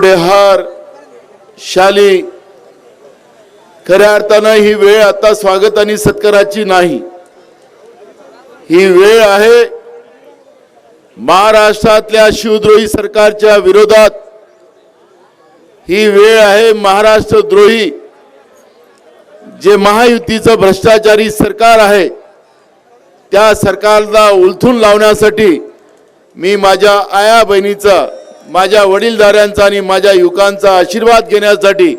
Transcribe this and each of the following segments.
मोठे हार शाली. खऱ्या अर्थानं ही वेळ आता स्वागत आणि सत्काराची नाही. ही वेळ आहे महाराष्ट्रातल्या शिवद्रोही सरकारच्या विरोधात. ही वेळ आहे महाराष्ट्रद्रोही जे महायुतीचं भ्रष्टाचारी सरकार आहे त्या सरकारला उलथून लावण्यासाठी मी माझ्या आया बहिणीचा माझ्या वडीलधाऱ्यांचा आणि माझ्या युवकांचा आशीर्वाद घेण्यासाठी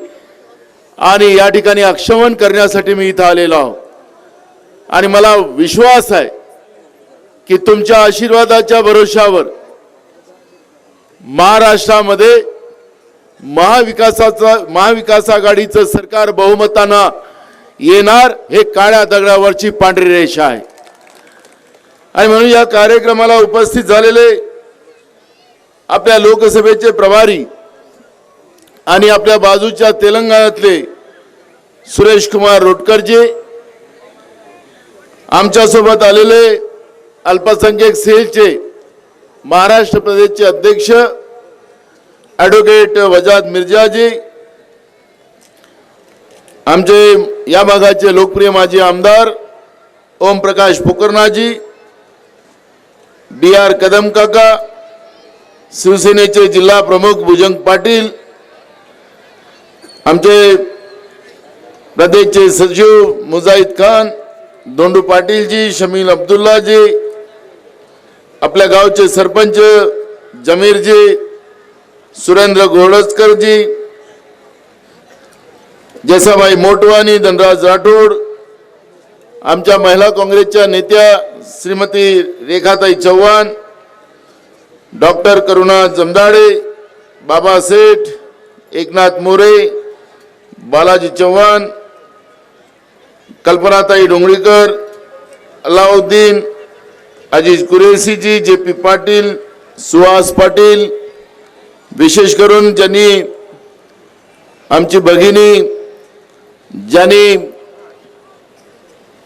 आणि या ठिकाणी अक्षमन करण्यासाठी मी इथं आलेलो आहो. आणि मला विश्वास आहे की तुमच्या आशीर्वादाच्या भरोशावर महाराष्ट्रामध्ये महाविकासाचा महाविकास आघाडीचं सरकार बहुमतानं येणार हे काळ्या दगडावरची पांढरी रेषा आहे. आणि म्हणून या कार्यक्रमाला उपस्थित झालेले आपल्या लोकसभेचे प्रभारी आणि आपल्या बाजूच्या तेलंगणातले सुरेश कुमार रोटकरजी आमच्यासोबत आलेले अल्पसंख्याक सेलचे महाराष्ट्र प्रदेशचे अध्यक्ष ॲडव्होकेट वजाद मिर्जाजी आमचे या भागाचे लोकप्रिय माजी आमदार ओमप्रकाश पोकरनाजी डी आर कदम काका शिवसेनेचे जिल्हा प्रमुख भुजंग पाटील आमचे प्रदेशचे सचिव मुजाहिद खान दोंडू पाटीलजी शमील अब्दुल्लाजी आपल्या गावचे सरपंच जमीरजी सुरेंद्र घोडसकरजी जसाबाई मोटवानी धनराज राठोड आमच्या महिला काँग्रेसच्या नेत्या Shrimati Rekhatai Chavan doctor Karuna Jamdade Baba Seth Eknath More Balaji Chavan Kalpanatai Dongalikar Alauddin Aziz Qureshiji J P Patil Suhas Patil विशेष करून ज्यांनी आमची भगिनी ज्यांनी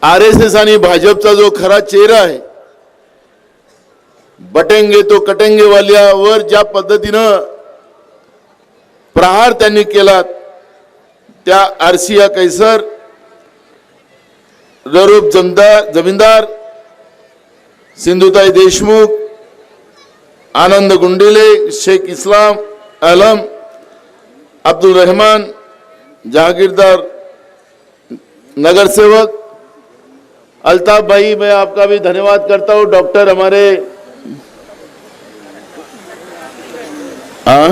आर एस एस आणि भाजपचा जो खरा चेहरा आहे बटेंगे तो कटेंगे वाल्यावर ज्या पद्धतीनं प्रहार त्यांनी केला त्या आरसिया कैसर ररूप जमदार जमीनदार सिंधुताई देशमुख आनंद गुंडिले शेख इस्लाम आलम अब्दुल रहमान जहांगीरदार नगरसेवक अल्ताफ भाई मैं आपका भी धन्यवाद करता हूँ। डॉक्टर हमारे हाँ?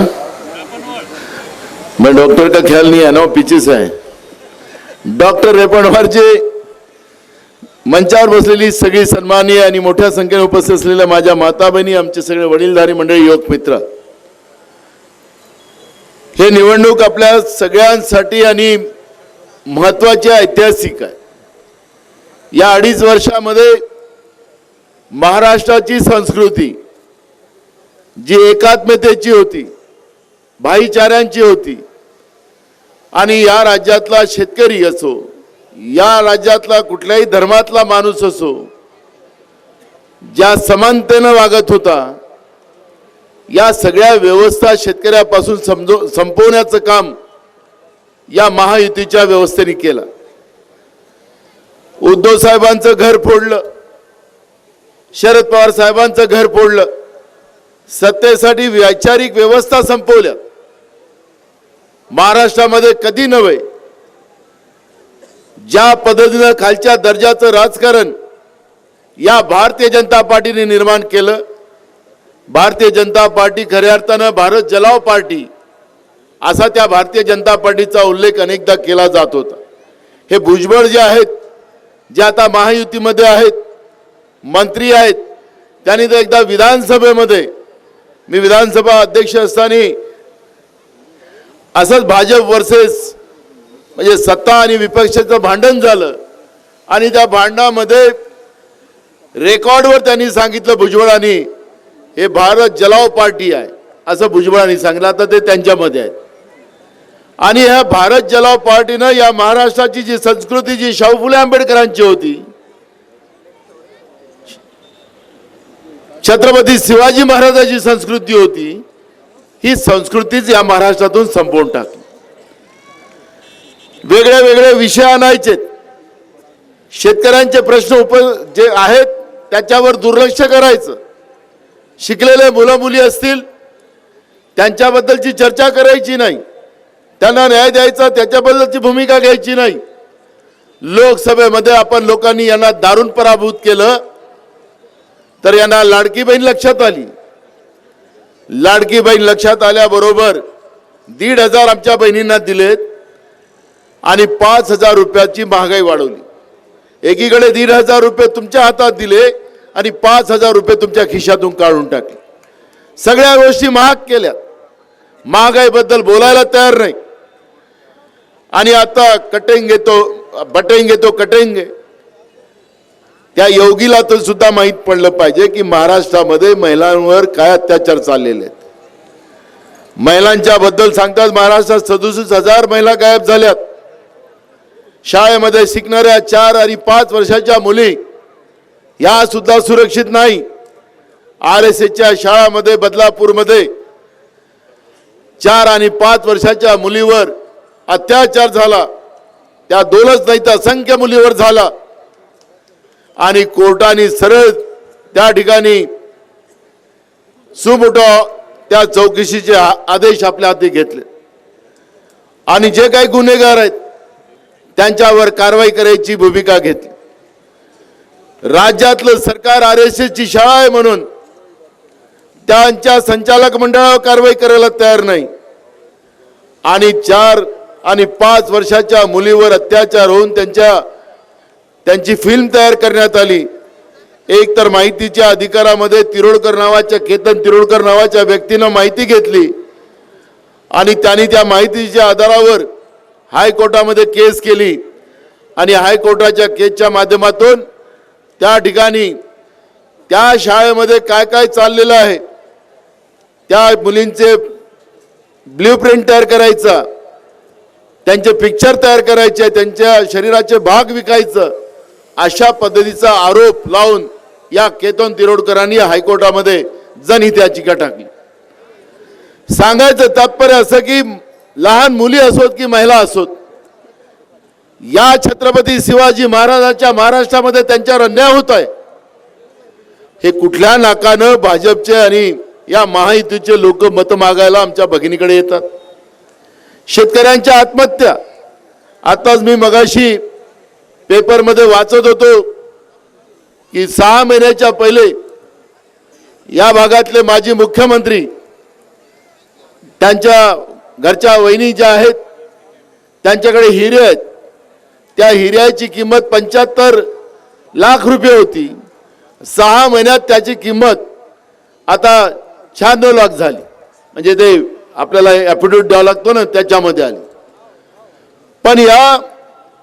मैं डॉक्टर का ख्याल नहीं है ना वो पीछे से है डॉक्टर रेपणवार जी मंचावर बसलेली सगळी सन्माननीय आणि मोठ्या संख्येने उपस्थित असलेल्या माझ्या माता बहिणी आमचे सगळे वडीलधारी मंडळी योग मित्र. हे निवडणूक आपल्या सगळ्यांसाठी आणि महत्वाची ऐतिहासिक आहे. या अडीच वर्षामध्ये महाराष्ट्राची संस्कृती जी एकात्मतेची होती भाईचाऱ्यांची होती आणि या राज्यातला शेतकरी असो या राज्यातला कुठल्याही धर्मातला माणूस असो ज्या समानतेनं वागत होता या सगळ्या व्यवस्था शेतकऱ्यापासून समजो संपवण्याचं काम या महायुतीच्या व्यवस्थेने केलं. उद्धव साहेबांचं घर फोडलं शरद पवार साहेबांचं घर फोडलं सत्तेसाठी वैचारिक व्यवस्था संपवल्या. महाराष्ट्रामध्ये कधी नव्हे. ज्या पद्धतीनं खालच्या दर्जाचं राजकारण या भारतीय जनता पार्टीने निर्माण केलं भारतीय जनता पार्टी खऱ्या अर्थानं भारत जलाव पार्टी असा त्या भारतीय जनता पार्टीचा उल्लेख अनेकदा केला जात होता. हे भुजबळ जे आहेत जे आता महायुतीमध्ये आहेत मंत्री आहेत त्यांनी तर एकदा विधानसभेमध्ये मी विधानसभा अध्यक्ष असताना असंच भाजप वर्सेस म्हणजे सत्ता आणि विपक्षाचं भांडण झालं. आणि त्या भांडणामध्ये रेकॉर्डवर त्यांनी सांगितलं भुजबळांनी हे भारत जलाव पार्टी आहे असं भुजबळांनी सांगितलं. आता ते त्यांच्यामध्ये आहे आणि ह्या भारत जलाव पार्टीनं या महाराष्ट्राची जी संस्कृती जी शाहू फुले आंबेडकरांची होती छत्रपती शिवाजी महाराजाची संस्कृती होती ही संस्कृतीच या महाराष्ट्रातून संपवून टाकली. वेगळे वेगळे विषय आणायचे शेतकऱ्यांचे प्रश्न उप जे आहेत त्याच्यावर दुर्लक्ष करायचं. शिकलेले मुलं मुली असतील त्यांच्याबद्दलची चर्चा करायची नाही. त्यांना न्याय द्यायचा त्याच्याबद्दलची भूमिका घ्यायची नाही. लोकसभेमध्ये आपण लोकांनी यांना दारुण पराभूत केलं. तर यांना लाडकी बहीण लक्षात आली. लाडकी बहीण लक्षात आल्याबरोबर दीड हजार आमच्या बहिणींना दिलेत आणि पाच हजार रुपयाची महागाई वाढवली. एकीकडे दीड हजार रुपये तुमच्या हातात दिले आणि पाच हजार रुपये तुमच्या खिशातून काढून टाकले. सगळ्या गोष्टी महाग केल्या महागाईबद्दल बोलायला तयार नाही. आणि आता कटेंगे तो बटेंगे तो कटेंगे. त्या योगीला तर सुद्धा माहीत पडलं पाहिजे की महाराष्ट्रामध्ये महिलांवर काय अत्याचार चाललेले आहेत. महिलांच्या बद्दल सांगतात महाराष्ट्रात सदुसष्ट हजार महिला गायब झाल्यात. शाळेमध्ये शिकणाऱ्या चार आणि पाच वर्षाच्या मुली या सुद्धा सुरक्षित नाही. आर एस एसच्या शाळामध्ये बदलापूरमध्ये चार आणि पाच वर्षाच्या मुलीवर अत्याचार झाला. त्या दोनच नाही तर असंख्य मुलीवर झाला. आणि कोर्टाने सरळ त्या ठिकाणी सुमोठो त्या चौकशीचे आ- आदेश आपल्या हाती घेतले. आणि जे काही गुन्हेगार आहेत त्यांच्यावर कारवाई करायची भूमिका घेतली. राज्यातलं सरकार आर एस एसची शाळा आहे म्हणून त्यांच्या संचालक मंडळावर कारवाई करायला तयार नाही. आणि चार आणि पाच वर्षाच्या मुलीवर अत्याचार होऊन त्यांच्या त्यांची फिल्म तयार करण्यात आली. एक तर माहितीच्या अधिकारामध्ये तिरोडकर नावाच्या केतन तिरोडकर नावाच्या व्यक्तीनं माहिती घेतली. आणि त्यांनी त्या माहितीच्या आधारावर हायकोर्टामध्ये केस केली. आणि हायकोर्टाच्या केसच्या माध्यमातून त्या ठिकाणी त्या शाळेमध्ये काय काय चाललेलं आहे त्या मुलींचे ब्ल्यू प्रिंट तयार करायचा त्यांचे पिक्चर तयार करायचे त्यांच्या शरीराचे भाग विकायचं अशा पद्धतीचा आरोप लावून या केतन तिरोडकरांनी हायकोर्टामध्ये जनहित याचिका टाकली? सांगायचं तात्पर्य असं की लहान मुली असोत की महिला असोत या छत्रपती शिवाजी महाराजांच्या महाराष्ट्रामध्ये त्यांच्यावर अन्याय होत आहे. हे कुठल्या नाकानं भाजपचे आणि या महायुतीचे लोक मत मागायला आमच्या भगिनीकडे येतात? शेतकऱ्यांच्या आत्महत्या. आताच मी मगाशी पेपरमध्ये वाचत होतो की सहा महिन्याच्या पहिले या भागातले माजी मुख्यमंत्री त्यांच्या घरच्या वहिनी ज्या आहेत त्यांच्याकडे हिरे आहेत. त्या हिऱ्याची किंमत पंच्याहत्तर लाख रुपये होती. सहा महिन्यात त्याची किंमत आता शहाण्णव लाख झाली. म्हणजे ते आपल्याला ॲफिडेविट द्यावा लागतो ना त्याच्यामध्ये आली. पण या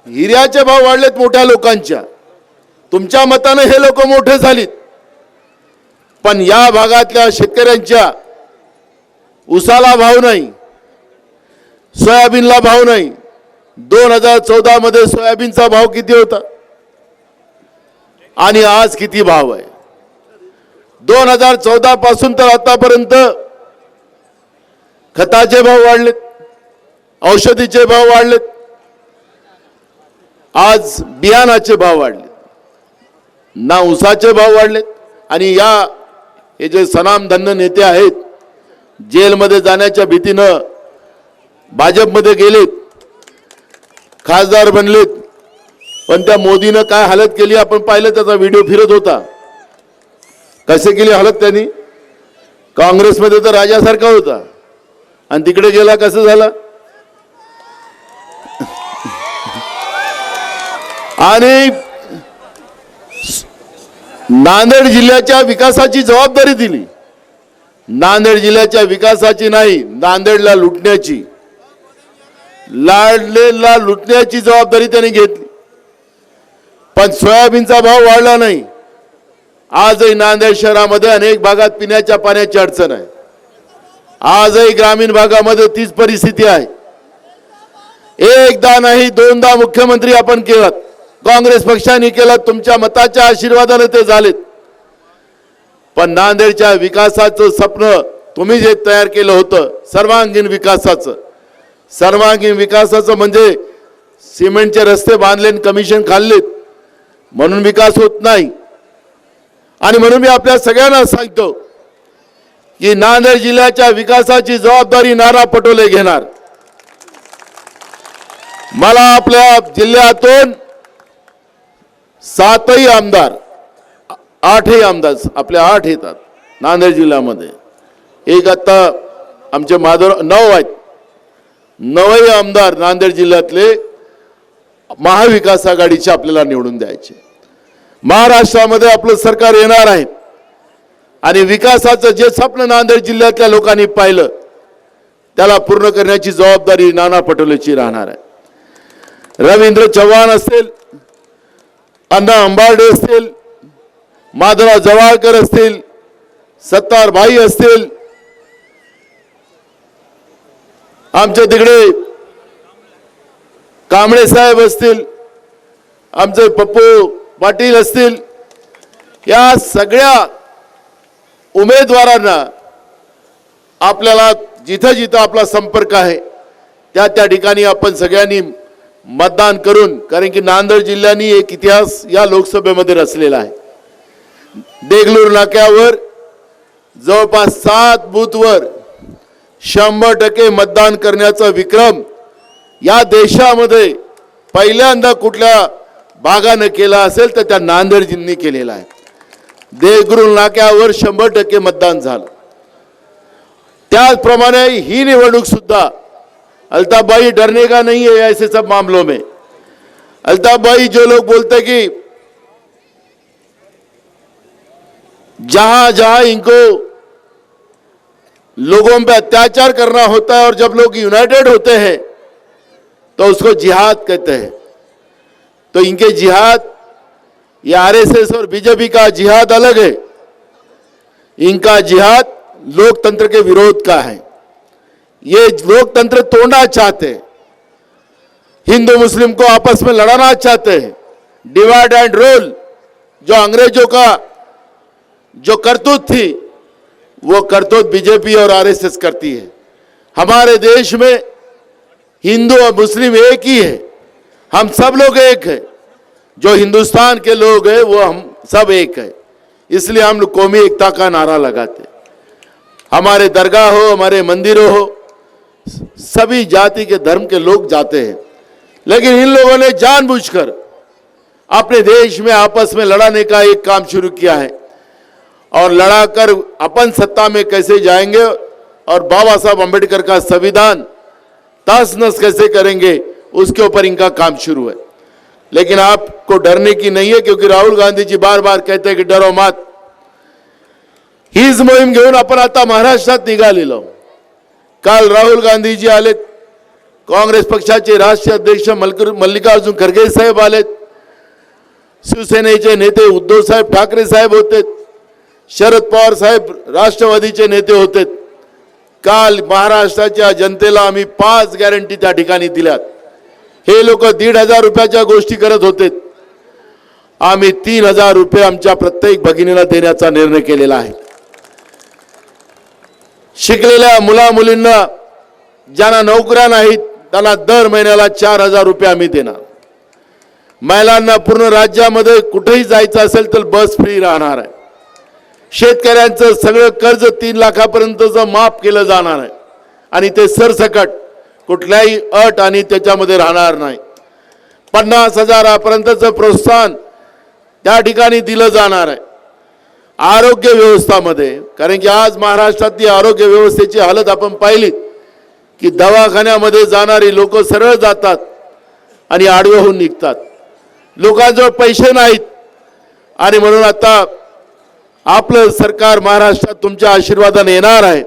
हिऱ्याचे भाव वाढलेत मोठ्या लोकांच्या. तुमच्या मतानं हे लोक मोठे झालीत. पण या भागातल्या शेतकऱ्यांच्या उसाला भाव नाही सोयाबीनला भाव नाही. दोन हजार चौदा मध्ये सोयाबीनचा भाव किती होता? आणि आज किती भाव आहे? दोन हजार चौदा पासून तर आतापर्यंत खताचे भाव वाढलेत औषधीचे भाव वाढलेत आज बियाणाचे भाव वाढले. ना उसाचे भाव वाढलेत. आणि या हे जे सनामधन्य नेते आहेत जेलमध्ये जाण्याच्या भीतीनं भाजपमध्ये गेलेत खासदार बनलेत. पण त्या मोदीनं काय हालत केली आपण पाहिलं त्याचा व्हिडिओ फिरत होता. कसे केली हालत त्यांनी? काँग्रेसमध्ये तर राजासारखा होता. आणि तिकडे गेला कसं झालं? आणि नांदेड जिल्ह्याच्या विकासाची जबाबदारी दिली. नांदेड जिल्ह्याच्या विकासाची नाही नांदेडला लुटण्याची. लाडलेला लुटण्याची जबाबदारी त्यांनी घेतली. पण सोयाबीनचा भाव वाढला नाही. आजही नांदेड शहरामध्ये अनेक भागात पिण्याच्या पाण्याची अडचण आहे. आजही ग्रामीण भागामध्ये तीच परिस्थिती आहे. एकदा नाही दोनदा मुख्यमंत्री आपण केलात काँग्रेस पक्षाने केलं तुमच्या मताच्या आशीर्वादाने ते झालेत. पण नांदेडच्या विकासाचं स्वप्न तुम्ही जे तयार केलं होतं सर्वांगीण विकासाचं. सर्वांगीण विकासाचं म्हणजे सिमेंटचे रस्ते बांधले आणि कमिशन खाल्लेत. म्हणून विकास होत नाही. आणि म्हणून मी आपल्या सगळ्यांना सांगतो की नांदेड जिल्ह्याच्या विकासाची जबाबदारी नारा पटोले घेणार. मला आपल्या जिल्ह्यातून सातही आमदार आठही आमदार आपल्या आठ येतात नांदेड जिल्ह्यामध्ये. एक आत्ता आमचे माधव नऊ आहेत. नवही आमदार नांदेड जिल्ह्यातले महाविकास आघाडीचे आपल्याला निवडून द्यायचे. महाराष्ट्रामध्ये आपलं सरकार येणार आहे. आणि विकासाचं जे स्वप्न नांदेड जिल्ह्यातल्या लोकांनी पाहिलं त्याला पूर्ण करण्याची जबाबदारी नाना पटोलेची राहणार आहे. रवींद्र चव्हाण असेल अण्णा अंबार्डे असतील माधवराव जवाळकर असतील सत्तार भाई असतील आमच्या तिकडे कांबळे साहेब असतील आमचे पप्पू पाटील असतील या सगळ्या उमेदवारांना आपल्याला जिथं जिथं आपला संपर्क आहे त्या त्या ठिकाणी आपण सगळ्यांनी मतदान करून कारण की नांदेड जिल्ह्याने एक इतिहास या लोकसभेमध्ये रचलेला आहे. देगलूर नाक्यावर जवळपास सात बूथवर शंभर टक्के मतदान करण्याचा विक्रम या देशामध्ये पहिल्यांदा कुठल्या भागानं केला असेल तर त्या नांदेडजींनी केलेला आहे. देगलूर नाक्यावर शंभर टक्के मतदान झालं. त्याचप्रमाणे ही निवडणूक सुद्धा अल्ताफ भाई डरने का नहीं है ऐसे सब मामलों में। अल्ताफ भाई, जो लोग बोलते कि जहाँ जहाँ इनको लोगों पे अत्याचार करना होता है और जब लोग यूनाइटेड होते हैं तो उसको जिहाद कहते हैं। तो इनके जिहाद, ये आरएसएस और बीजेपी का जिहाद अलग है। इनका जिहाद लोकतंत्र के विरोध का है। ये लोकतंत्र तोड़ना चाहते हैं। हिंदू मुस्लिम को आपस में लड़ाना चाहते हैं। डिवाइड एंड रोल जो अंग्रेज़ों का जो करतूत थी, वो करतूत बीजेपी और आरएसएस करती है। हमारे देश में हिंदू और मुस्लिम एक ही है। हम सब लोग एक है। जो हिंदुस्तान के लोग हैं, वो हम सब एक है। इसलिए हम लोग कौमी एकता का नारा लगाते हमारे दरगाह हो, हमारे मंदिरों हो सभी जाति के धर्म के लोग जाते हैं। लेकिन इन लोगों ने जानबूझकर अपने देश में आपस में लड़ाने का एक काम शुरू किया है। और लड़ाकर अपन सत्ता में कैसे जाएँगे और बाबा साहब अंबेडकर का संविधान तस नस कैसे करेंगे, उसके ऊपर इनका काम शुरू है। लेकिन आपको डरने की नहीं है, क्योंकि राहुल गांधी जी बार बार कहते हैं कि डरो मत। हीच मोहीम घेऊन आपण आता महाराष्ट्रात निघालेलो। काल राहुल गांधीजी आलेत काँग्रेस पक्षाचे राष्ट्रीय अध्यक्ष मल्कर मल्लिकार्जुन खरगे साहेब आलेत शिवसेनेचे नेते उद्धव साहेब ठाकरे साहेब होते शरद पवार साहेब राष्ट्रवादीचे नेते होते काल महाराष्ट्राच्या जनतेला आम्ही पाच गॅरंटी त्या ठिकाणी दिल्यात. हे लोक दीड हजार रुपयाच्या गोष्टी करत होते आम्ही तीन हजार रुपये आमच्या प्रत्येक भगिनीला देण्याचा निर्णय केलेला आहे. शिकलेल्या मुला मुलींना ज्यांना नोकऱ्या नाहीत त्याला दर महिन्याला चार हजार रुपये आम्ही देणार. महिलांना पूर्ण राज्यामध्ये कुठेही जायचं असेल तर बस फ्री राहणार आहे. शेतकऱ्यांचं सगळं कर्ज तीन लाखापर्यंतचं माफ केलं जाणार आहे. आणि ते सरसकट कुठल्याही अट आणि त्याच्यामध्ये राहणार नाही. पन्नास हजारापर्यंतचं प्रोत्साहन त्या ठिकाणी दिलं जाणार आहे. आरोग्य व्यवस्थामध्ये कारण की आज महाराष्ट्रातली आरोग्य व्यवस्थेची हालत आपण पाहिली की दवाखान्यामध्ये जाणारी लोक सरळ जातात आणि आडवे होऊन निघतात. लोकांजवळ पैसे नाहीत. आणि म्हणून आता आपलं सरकार महाराष्ट्रात तुमच्या आशीर्वादाने येणार आहे.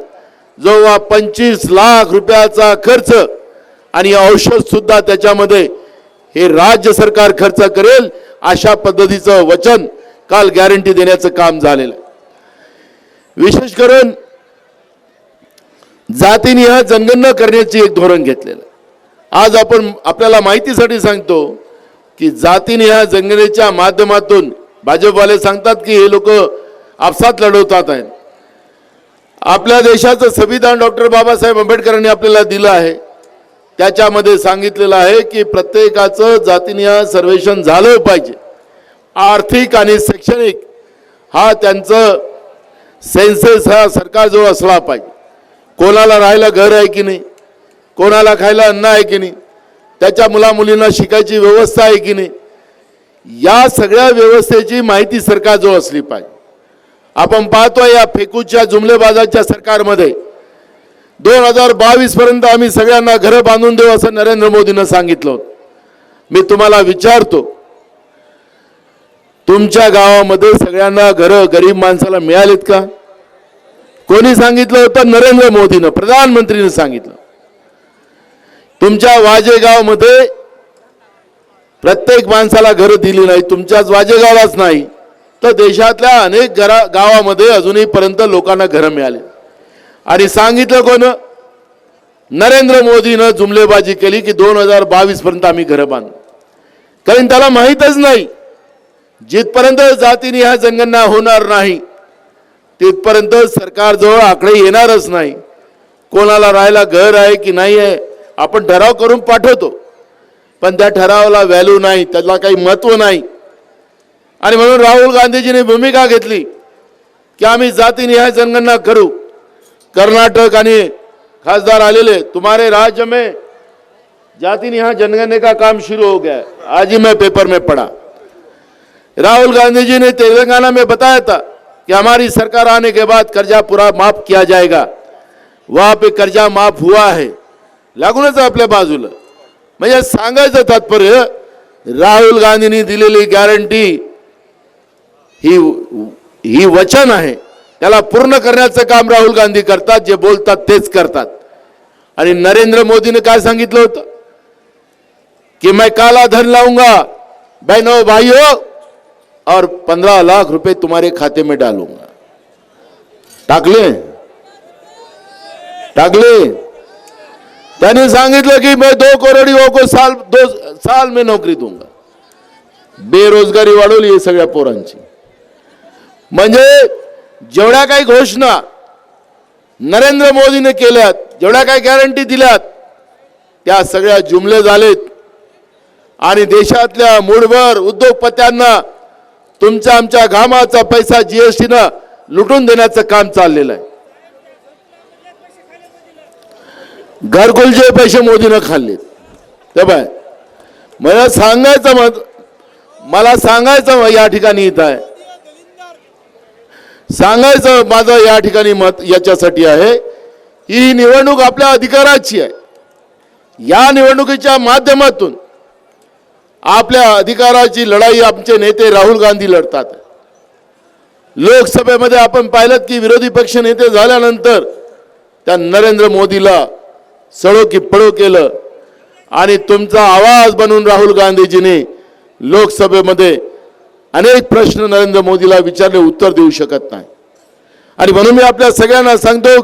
जो पंचवीस लाख रुपयाचा खर्च आणि औषधसुद्धा त्याच्यामध्ये हे राज्य सरकार खर्च करेल अशा पद्धतीचं वचन काल गॅरंटी देण्याचं काम झालेलं आहे. विशेष करून जातीनिहाय जनगणना करण्याची एक धोरण घेतलेलं आज आपण आपल्याला माहितीसाठी सांगतो की जातीनिहाय जनगणनेच्या माध्यमातून भाजपवाले सांगतात की हे लोक आपसात लढवतात आहेत. आपल्या देशाचं संविधान डॉक्टर बाबासाहेब आंबेडकरांनी आपल्याला दिलं आहे. त्याच्यामध्ये सांगितलेलं आहे की प्रत्येकाचं जातीनिहाय सर्वेक्षण झालं पाहिजे. आर्थिक आणि शैक्षणिक हा त्यांचं सेन्सेस हा सरकारजवळ असला पाहिजे. कोणाला राहायला घर आहे की नाही? कोणाला खायला अन्न आहे की नाही? त्याच्या मुलामुलींना शिकायची व्यवस्था आहे की नाही? या सगळ्या व्यवस्थेची माहिती सरकारजवळ असली पाहिजे. आपण पाहतोय या फेकूच्या जुमलेबाजाच्या सरकारमध्ये दोन हजार बावीसपर्यंत आम्ही सगळ्यांना घरं बांधून देऊ असं नरेंद्र मोदीनं सांगितलं होतं. मी तुम्हाला विचारतो तुमच्या गावामध्ये सगळ्यांना घरं गरीब माणसाला मिळालीत का? कोणी सांगितलं होतं? नरेंद्र मोदीनं प्रधानमंत्रीनं सांगितलं. तुमच्या वाजेगावमध्ये प्रत्येक माणसाला घरं दिली नाही तुमच्याच वाजेगावलाच नाही तर देशातल्या अनेक घरा गावामध्ये अजूनही पर्यंत लोकांना घरं मिळाले. आणि सांगितलं कोण? नरेंद्र मोदीनं जुमलेबाजी केली की दोन हजार बावीस पर्यंत आम्ही घरं बांधू. कारण त्याला माहीतच नाही. जिथपर्यंत जातीनिहाय जनगणना होणार नाही तिथपर्यंत सरकारजवळ आकडे येणारच नाही. कोणाला राहायला घर आहे की नाही आहे आपण ठराव करून पाठवतो. पण त्या ठरावाला व्हॅल्यू नाही त्याला काही महत्त्व नाही. आणि म्हणून राहुल गांधीजींनी भूमिका घेतली की आम्ही जातीनिहाय जनगणना करू. कर्नाटक आणि खासदार आलेले तुम्हारे राज्य में जाति निहाय जनगणने का काम शुरू हो गया है? आज ही मैं पेपर में पढ़ा। राहुल गांधी जी ने तेलंगाना में बताया था कि हमारी सरकार आने के बाद कर्जा पूरा माफ किया जाएगा। वहां पे कर्जा माफ हुआ है। लागूनच आहे आपल्या बाजूला। म्हणजे सांगायचं तात्पर्य राहुल गांधींनी दिलेली गॅरंटी ही ही वचन आहे। त्याला पूर्ण करण्याचं काम राहुल गांधी करतात जे बोलतात तेच करतात। आणि नरेंद्र मोदीने काय सांगितलं होतं? की मैं काला धन लाऊंगा। भाई हो और पंद्रह लाख रुपए तुम्हारे खाते में डालूंगा। टाकले टाकले त्यांनी सांगितलं की मैं दो करोड को साल दो साल में नोकरी दूंगा। बेरोजगारी वाढवली आहे सगळ्या पोरांची। म्हणजे जेवढ्या काही घोषणा नरेंद्र मोदीने केल्यात जेवढ्या काही गॅरंटी दिल्यात त्या सगळ्या जुमले झालेत. आणि देशातल्या मूळभर उद्योगपत्यांना तुमच्या आमच्या घामाचा पैसा जीएसटीनं लुटून देण्याचं काम चाललेलं आहे. घरकुलचे पैसे मोदीनं खाल्ले बाय मला सांगायचं मत मला सांगायचं या ठिकाणी इथं आहे. सांगायचं माझं या ठिकाणी मत याच्यासाठी आहे ही निवडणूक आपल्या अधिकाराची आहे. या निवडणुकीच्या माध्यमातून आपल्या अधिकाराची लढाई आमचे नेते राहुल गांधी लढतात. लोकसभेमध्ये आपण पाहिलं की विरोधी पक्ष नेते झाल्यानंतर त्या नरेंद्र मोदीला सळो की पळो केलं. आणि तुमचा आवाज बनून राहुल गांधीजीने लोकसभेमध्ये अनेक प्रश्न नरेंद्र मोदीला विचारले उत्तर देऊ शकत नाही. आणि म्हणून मी आपल्या सगळ्यांना सांगतो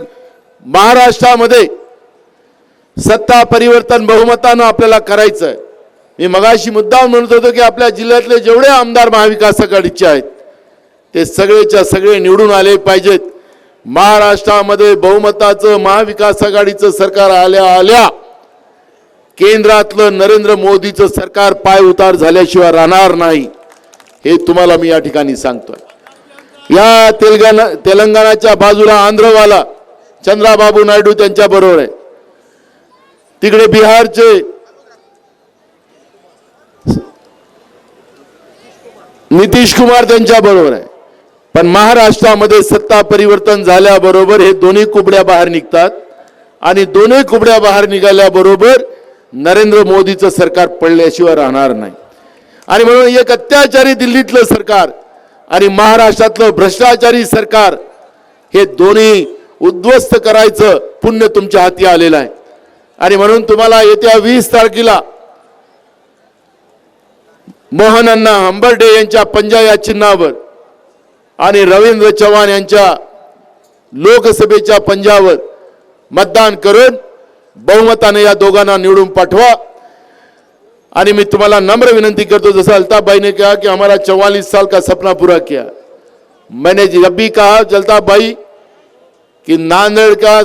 महाराष्ट्रामध्ये सत्ता परिवर्तन बहुमतानं आपल्याला करायचं आहे मी मगाशी मुद्दाम म्हणत होतो की आपल्या जिल्ह्यातले जेवढे आमदार महाविकास आघाडीचे आहेत ते सगळेच्या सगळे निवडून आले पाहिजेत. महाराष्ट्रामध्ये बहुमताचं महाविकास आघाडीचं सरकार आल्या आल्या केंद्रातलं नरेंद्र मोदीचं सरकार पाय उतार झाल्याशिवाय राहणार नाही हे तुम्हाला मी या ठिकाणी सांगतोय. या तेलंगणा तेलंगणाच्या बाजूला आंध्रवाला चंद्राबाबू नायडू त्यांच्या बरोबर आहे. तिकडे बिहारचे नितीश कुमार त्यांच्या बरोबर आहे. पण महाराष्ट्रामध्ये सत्ता परिवर्तन झाल्याबरोबर हे दोन्ही कुबड्या बाहेर निघतात. आणि दोन्ही कुबड्या बाहेर निघाल्याबरोबर नरेंद्र मोदीचं सरकार पडल्याशिवाय राहणार नाही. आणि म्हणून एक अत्याचारी दिल्लीतलं सरकार आणि महाराष्ट्रातलं भ्रष्टाचारी सरकार हे दोन्ही उद्ध्वस्त करायचं पुण्य तुमच्या हाती आलेलं आहे. आणि म्हणून तुम्हाला येत्या वीस तारखेला मोहन अण्णा हंबर्डे यांच्या पंजा या चिन्हावर आणि रवींद्र चव्हाण यांच्या लोकसभेच्या पंजावर मतदान करून बहुमताने या दोघांना निवडून पाठवा. आणि मी तुम्हाला नम्र विनंती करतो जैसा अल्ताफ भाई ने कहा कि हमारा चौवालीस साल का सपना पूरा किया. मैंने जब भी कहा जलताफ भाई कि नांदेड़ का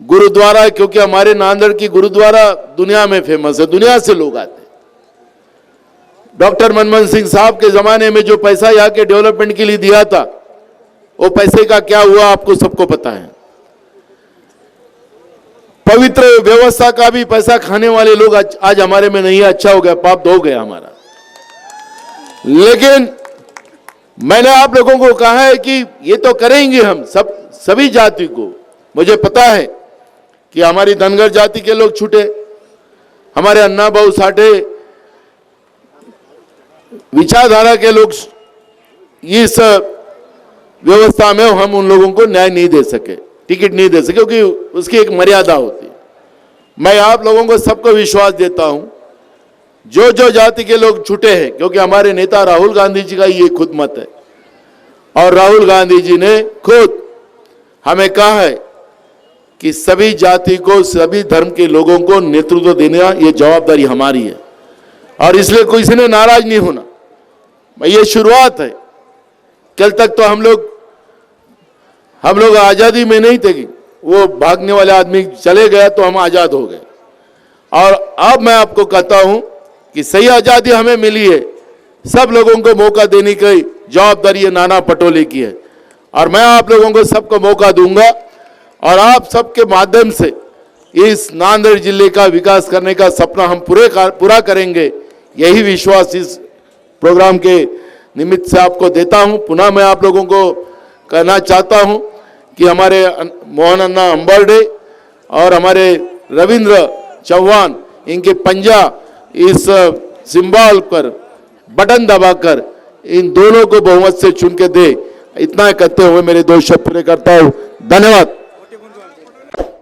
गुरुद्वारा क्योंकि हमारे नांदेड़ की गुरुद्वारा दुनिया में फेमस है दुनिया से लोग आते डॉक्टर मनमोहन सिंह साहब के जमाने में जो पैसा यहाँ के डेवलपमेंट के लिए दिया था वो पैसे का क्या हुआ आपको सबको पता है। पवित्र व्यवस्था का भी पैसा खाने वाले लोग आज, आज हमारे में नहीं है अच्छा हो गया पाप धो गया हमारा। लेकिन मैंने आप लोगों को कहा है कि ये तो करेंगे हम सब सभी जाति को। मुझे पता है कि हमारी धनगर जाति के लोग छूटे हमारे अन्ना बहु साठे विचारधारा के लोग इस व्यवस्था में हम उन लोगों को न्याय नहीं दे सके, टिकट नहीं दे सके, क्योंकि उसकी एक मर्यादा होती मैं आप लोगों को सबको विश्वास देता हूँ जो जो जाति के लोग छुटे हैं, क्योंकि हमारे नेता राहुल गांधी जी का ये खुद मत है। और राहुल गांधी जी ने खुद हमें कहा है कि सभी जाति को, सभी धर्म के लोगों को नेतृत्व देना ये जवाबदारी हमारी है। और इसलिए कोई से नाराज़ नहीं होना। ये शुरुआत है। कल तक तो हम लोग हम लोग आज़ादी में नहीं थे वो भागने वाले आदमी चले गए तो हम आज़ाद हो गए। और अब मैं आपको कहता हूँ कि सही आज़ादी हमें मिली है। सब लोगों को मौका देने की जवाबदारी नाना पटोले की है। और मैं आप लोगों को सबको मौका दूँगा। और आप सबके माध्यम से इस नांदेड़ ज़िले का विकास करने का सपना हम पूरे पूरा करेंगे। यही विश्वास इस प्रोग्राम के निमित्त से आपको देता हूँ। पुनः मैं आप लोगों को कहना चाहता हूँ कि हमारे मोहन अन्ना अंबरडे और हमारे रविंद्र चौहान, इनके पंजा इस सिंबल पर बटन दबाकर इन दोनों को बहुमत से चुन के दे। इतना कहते हुए मेरे दो शब्द पूरे करता हूँ। धन्यवाद।